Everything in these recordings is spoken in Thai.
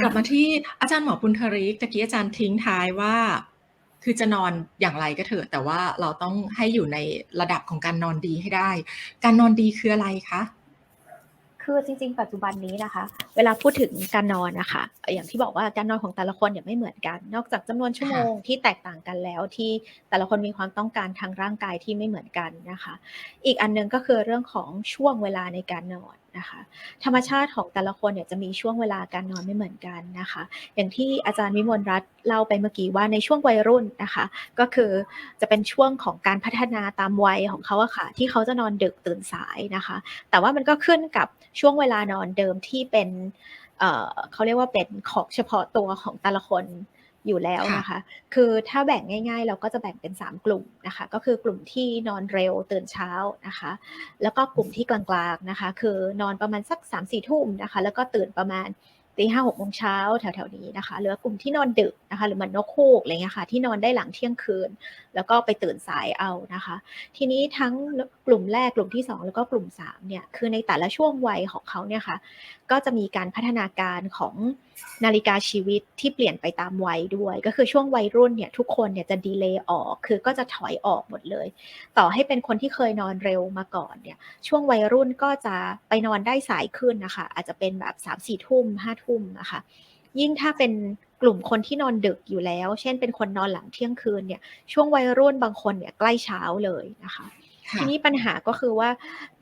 กลับมาที่อาจารย์หมอปุณธริกตะกี้อาจารย์ทิ้งท้ายว่า คือจะนอนอย่างไรก็เถอะ แต่ว่าเราต้องให้อยู่ในระดับของการนอนดีให้ได้ การนอนดีคืออะไรคะ?คือจริงๆ ปัจจุบันนี้นะคะ เวลาพูดถึงการนอนน่ะค่ะอย่างที่บอกว่าการนอนของแต่ละคนเนี่ยไม่เหมือนกัน นอกจากจำนวนชั่วคโม่ะงที่แตกต่างกันแล้วที่แต่ละคนมีความต้องการทางร่างกายที่ไม่เหมือนกันนะคะ อีกอันหนึ่งก็คือเรื่องของช่วงเวลาในการนอนนะคะธรรมชาติของแต่ละคนเนี่ยจะมีช่วงเวลาการนอนไม่เหมือนกันนะคะ อย่างที่อาจารย์วิมลรัตน์เล่าไปเมื่อกี้ว่าในช่วงวัยรุ่นนะคะ ก็คือจะเป็นช่วงของการพัฒนาตามวัยของเขาอะค่ะ ที่เขาจะนอนดึกตื่นสายนะคะ แต่ว่ามันก็ขึ้นกับช่วงเวลานอนเดิมที่เป็นเเขาเรียกว่าเป็นของเฉพาะตัวของแต่ละคน อยู่แล้วค่นะะคะ คือถ้าแบ่งง่าย ๆ เราก็จะแบ่งเป็น 3 กลุ่มนะคะ ก็คือกลุ่มที่นอนเร็วตื่นเช้านะคะ แล้วก็กลุ่มที่กลางๆนะคะ คือนอนประมาณสัก3-4ทุ่มนะคะ แล้วก็ตื่นประมาณตี5-6โมงเช้าแถวๆนี้นะคะหรืว่ากลุ่มที่นอนดึกนะคะ หรือเหมือนนกฮูกอะไรเงี้ยค่ะที่นอนได้หลังเที่ยงคืน แล้วก็ไปตื่นสายเอานะคะ ทีนี้ทั้งกลุ่มแรกกลุ่มที่ 2 แล้วก็กลุ่ม3เนี่ยคือในแต่ละช่วงวัยของเขาเนี่ยค่ะก็จะมีการพัฒนาการของนาฬิกาชีวิตที่เปลี่ยนไปตามวัยด้วย ก็คือช่วงวัยรุ่นเนี่ยทุกคนเนี่ยจะดีเลย์ออก คือก็จะถอยออกหมดเลย ต่อให้เป็นคนที่เคยนอนเร็วมาก่อนเนี่ยช่วงวัยรุ่นก็จะไปนอนได้สายขึ้นนะคะ อาจจะเป็นแบบ3-4ทุ่ม5ทุ่มอะคะ ยิ่งถ้าเป็นกลุ่มคนที่นอนดึกอยู่แล้ว เช่นเป็นคนนอนหลังเที่ยงคืนเนี่ย ช่วงวัยรุ่นบางคนเนี่ยใกล้เช้าเลยนะคะคท่ีะนี้ปัญหาก็คือว่า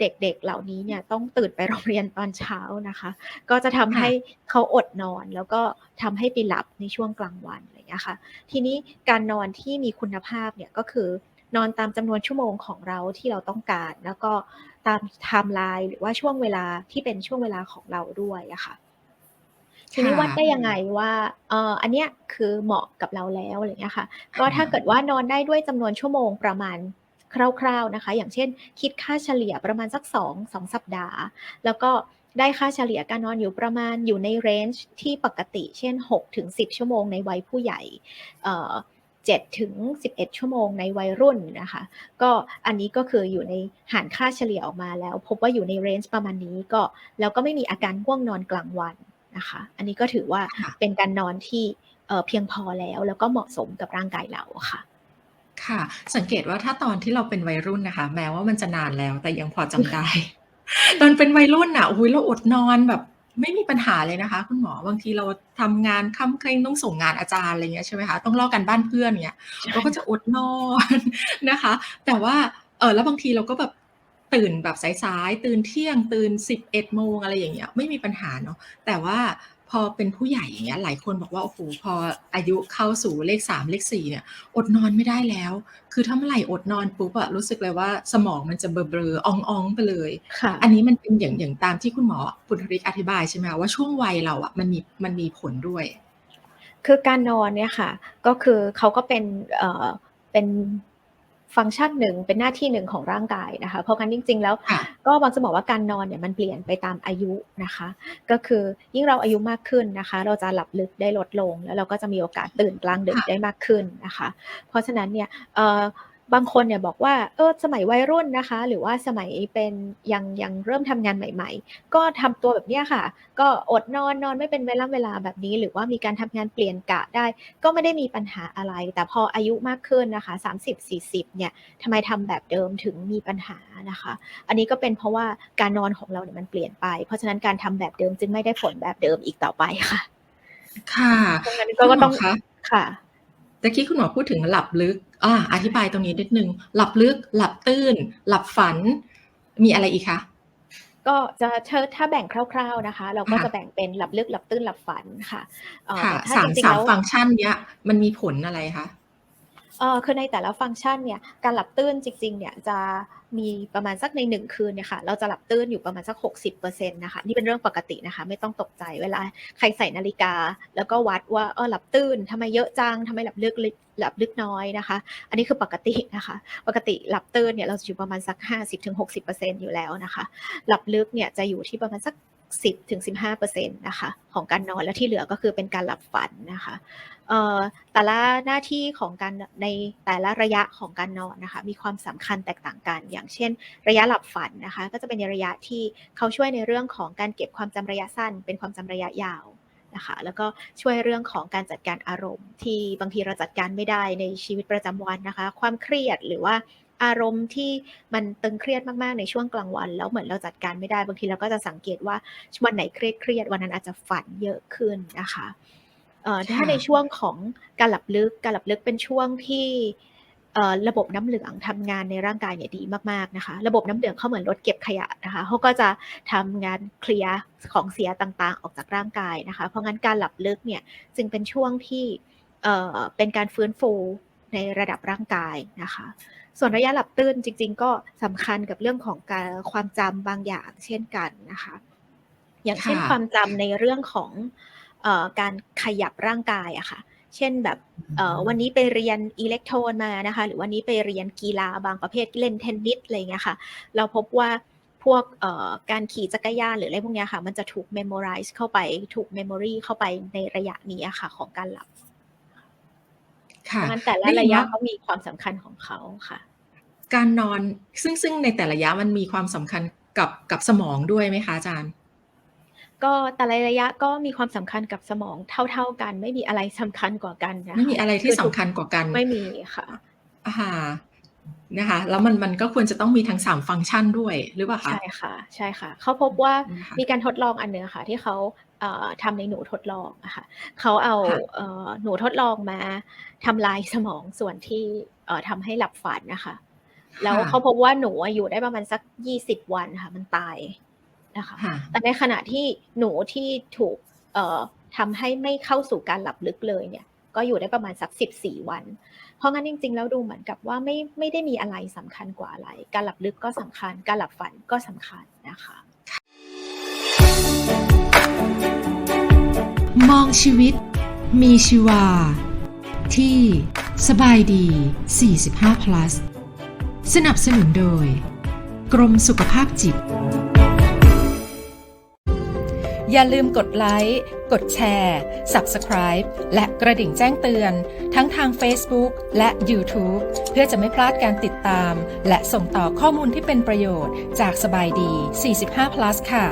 เด็กๆเหล่านี้เนี่ยต้องตื่นไปโรงเรียนตอนเช้านะคะ ก็จะทำคให่้ะเขาอดนอนแล้วก็ทำให้ไปหลับในช่วงกลางวันไรเงี้ยค่ะ ทีนี้การนอนที่มีคุณภาพเนี่ยก็คือนอนตามจำนวนชั่วโมงของเราที่เราต้องการ แล้วก็ตามไทม์ไลน์หรือว่าช่วงเวลาที่เป็นช่วงเวลาของเราด้วยอะค่ะ ทีคนี้่วัดได้ะยังไงว่า เอ่อ อันเนี้ยคือเหมาะกับเราแล้ว อะไรเงี้ยค่ะคก็ถ้า่เกิะดว่านอนได้ด้วยจำนวนชั่วโมงประมาณคร่าว ๆนะคะ อย่างเช่น คิดค่าเฉลี่ยประมาณสัก 2- 2 สัปดาห์ แล้วก็ได้ค่าเฉลี่ยการนอนอยู่ประมาณอยู่ในเรนจ์ที่ปกติ เช่น 6-10 ชั่วโมงในวัยผู้ใหญ่ เอ่อ 7-11 ชั่วโมงในวัยรุ่นนะคะ ก็อันนี้ก็คืออยู่ในหารค่าเฉลี่ยออกมาแล้ว พบว่าอยู่ในเรนจ์ประมาณนี้ก็แล้วก็ไม่มีอาการง่วงนอนกลางวัน นะคะ อันนี้ก็ถือว่าค่ะเป็นการนอนที่เอ่อเพียงพอแล้วแล้วก็เหมาะสมกับร่างกายเราอะค่ะค่ะ สังเกตว่าถ้าตอนที่เราเป็นวัยรุ่นน่ะค่ะแม้ว่ามันจะนานแล้วแต่ยังพอจำได้ ตอนเป็นวัยรุ่นน่ะโอ้โฮเราอดนอนแบบไม่มีปัญหาเลยนะคะ คุณหมอบางทีเราทำงานค่ำเคร่งต้องส่งงานอาจารย์ไรเงี้ยใช่ไหมคะต้องลอกการบ้านเพื่อนเงี้ยใช่เราก็จะค่ะอดนอนนะคะ แต่ว่าเอ่อแล้วบางทีเราก็แบบ ตื่นแบบสายๆตื่นเที่ยงตื่น 11โมงอะไรอย่างเงี้ยไม่มีปัญหาเนาะแต่ว่าพอเป็นผู้ใหญ่อย่างเงี้ยหลายคนบอกว่าโอ้โฮพออายุเข้าสู่เลข3เลข4เนี่ยอดนอนไม่ได้แล้ว คือถ้าเมื่อไหร่อดนอนปุ๊บอะรู้สึกเลยว่าสมองมันจะเบลอๆอ๊องๆไปเลย ค่อัะนนี้มันเป็นอย่างอย่างตามที่คุณหมอปุณธริกอธิบายใช่ไหมคะว่าช่วงวัยเราอะมันมีมันมีผลด้วย?คือการนอนเนี่ยค่ะ ก็คือเขาก็เป็นเอ่อเป็น ฟังก์ชันหนึ่งเป็นหน้าที่หนึ่งของร่างกายนะคะ เพราะงั้นจริง ๆ แล้วค่ะก็มักจะบอกว่าการนอนเนี่ยมันเปลี่ยนไปตามอายุนะคะ ก็คือยิ่งเราอายุมากขึ้นนะคะ เราจะหลับลึกได้ลดลง แล้วเราก็จะมีโอกาสตื่นกลางดึคก่ะได้มากขึ้นนะคะ เพราะฉะนั้นเนี่ยเอ่อ บางคนเนี่ยบอกว่าเออสมัยวัยรุ่นนะคะ หรือว่าสมัยเป็นยังยังเริ่มทำงานใหม่ ๆ ก็ทำตัวแบบเนี้ยค่ะ ก็อดนอนนอนไม่เป็นเวล่ำเวลาแบบนี้ หรือว่ามีการทำงานเปลี่ยนกะได้ ก็ไม่ได้มีปัญหาอะไร แต่พออายุมากขึ้นนะคะ 30-40 เนี่ยทำไมทำแบบเดิมถึงมีปัญหานะคะ อันนี้ก็เป็นเพราะว่าการนอนของเราเนี่ยมันเปลี่ยนไป เพราะฉะนั้นการทำแบบเดิมจึงไม่ได้ผลแบบเดิมอีกต่อไปค่ะ ค่ะเพราะงั้นคก็ุณก็ตหมอ้องคะค่ะตะกี้คุณหมอพูดถึงหลับลึก อาอธิบายตรงนี้นิดหนึ่งหลับลึก หลับตื้น หลับฝัน มีอะไรอีกคะ?ก็จะเชิดถ้าแบ่งคร่าว ๆนะคะ เราก็ค่จะะแบ่งเป็นหลับลึก หลับตื้น หลับฝันค่ะเอ่อค่แตะ่ถ้าสามสจริงๆาแลม้วฟังก์ชันเนี้ยมันมีผลอะไรคะ? เออคือในแต่ละฟังก์ชันเนี่ยการหลับตื้นจริงๆเนี่ยจะมีประมาณสักใน 1 คืนเนี่ยค่ะเราจะหลับตื้นอยู่ประมาณสัก 60%นะคะนี่เป็นเรื่องปกตินะคะ ไม่ต้องตกใจเวลาใครใส่นาฬิกา แล้วก็วัดว่าเออหลับตื้นทำไมเยอะจังทำไมหลับลึกหลับลึกน้อยนะคะ อันนี้คือปกตินะคะ ปกติหลับตื้นเนี่ยเราจะอยู่ประมาณสัก 50-60%อยู่แล้วนะคะ หลับลึกเนี่ยจะอยู่ที่ประมาณสัก 10-15%นะคะของการนอนแล้วที่เหลือก็คือเป็นการหลับฝันนะคะเอ่อแต่ละหน้าที่ของการในแต่ละระยะของการนอนนะคะมีความสำคัญแตกต่างกัน อย่างเช่น ระยะหลับฝันนะคะก็จะเป็นในระยะที่เขาช่วยในเรื่องของการเก็บความจำระยะสั้น เป็นความจำระยะยาวนะคะแล้วก็ช่วยเรื่องของการจัดการอารมณ์ ที่บางทีเราจัดการไม่ได้ในชีวิตประจำวันนะคะ ความเครียดหรือว่า อารมณ์ที่มันตึงเครียดมากๆในช่วงกลางวัน แล้วเหมือนเราจัดการไม่ได้บางทีเราก็จะสังเกตว่าวันไหนเครียดๆวันนั้นอาจจะฝันเยอะขึ้นนะคะเอ่อถ้าค่ะในช่วงของการหลับลึกการหลับลึกเป็นช่วงที่เอ่อระบบน้ำเหลืองทำงานในร่างกายเนี่ยดีมากๆนะคะ ระบบน้ำเหลืองเขาเหมือนรถเก็บขยะนะคะเขาก็จะทำงานเคลียร์ของเสียต่างๆ ออกจากร่างกายนะคะ เพราะงั้นการหลับลึกเนี่ยจึงเป็นช่วงที่เอ่อเป็นการฟื้นฟูในระดับร่างกายนะคะ ส่วนระยะหลับตื้นจริง ๆ ก็สำคัญกับเรื่องของการความจำบางอย่างเช่นกันนะคะ อย่างเช่นค่ะความจำในเรื่องของเออการขยับร่างกายอะค่ะ เช่นแบบเอ่อวันนี้ไปเรียนอิเล็กโทรนมานะคะ หรือวันนี้ไปเรียนกีฬาบางประเภทเล่นเทนนิสอะไรอย่างเงี้ยค่ะ เราพบว่าพวกเอ่อการขี่จักรยานหรืออะไรพวกเนี้ยค่ะ มันจะถูก memorize เข้าไปถูก memory เข้าไปในระยะนี้อะค่ะ ของการหลับเพค่ะราะงั้นแต่ละได้ยินระยะว่าเขามีความสำคัญของเขาค่ะ การนอนซึ่งซึ่งในแต่ละระยะมันมีความสำคัญกับกับสมองด้วยไหมคะอาจารย์ ก็แต่ละระยะก็มีความสำคัญกับสมองเท่า ๆกัน ไม่มีอะไรสำคัญกว่ากันนะไม่คะมีอะไรคืที่อสำทุกคัญกว่ากันไม่มีค่ะอ่านะคะแล้วมันมันก็ควรจะต้องมีทั้งสามฟังก์ชันด้วยหรือเปล่าคะใช่ค่ะใช่ค่ะเขาพบว่านะคะมีการทดลองอันหนึ่งค่ะ ที่เขาเอ่อทำในหนูทดลองอะค่ะเขาเอาค่ะเอ่อหนูทดลองมาทำลายสมองส่วนที่เอ่อทำให้หลับฝันนะคะ แล้วค่ะเขาพบว่าหนูอะอยู่ได้ประมาณสักยี่สิบวันค่ะ มันตายนะคะค่ะแต่ในขณะที่หนูที่ถูกเอ่อทำให้ไม่เข้าสู่การหลับลึกเลยเนี่ย ก็อยู่ได้ประมาณสักสิบสี่วัน เพราะงั้นจริง ๆ แล้วดูเหมือนกับว่าไม่ไม่ได้มีอะไรสำคัญกว่าอะไร การหลับลึกก็สำคัญ การหลับฝันก็สำคัญนะคะมองชีวิต มีชีวา ที่สบายดี 45 plus สนับสนุนโดย กรมสุขภาพจิต อย่าลืมกดไลค์ กดแชร์ Subscribe และกระดิ่งแจ้งเตือน ทั้งทาง Facebook และ YouTube เพื่อจะไม่พลาดการติดตาม และส่งต่อข้อมูลที่เป็นประโยชน์จากสบายดี 45 plus ค่ะ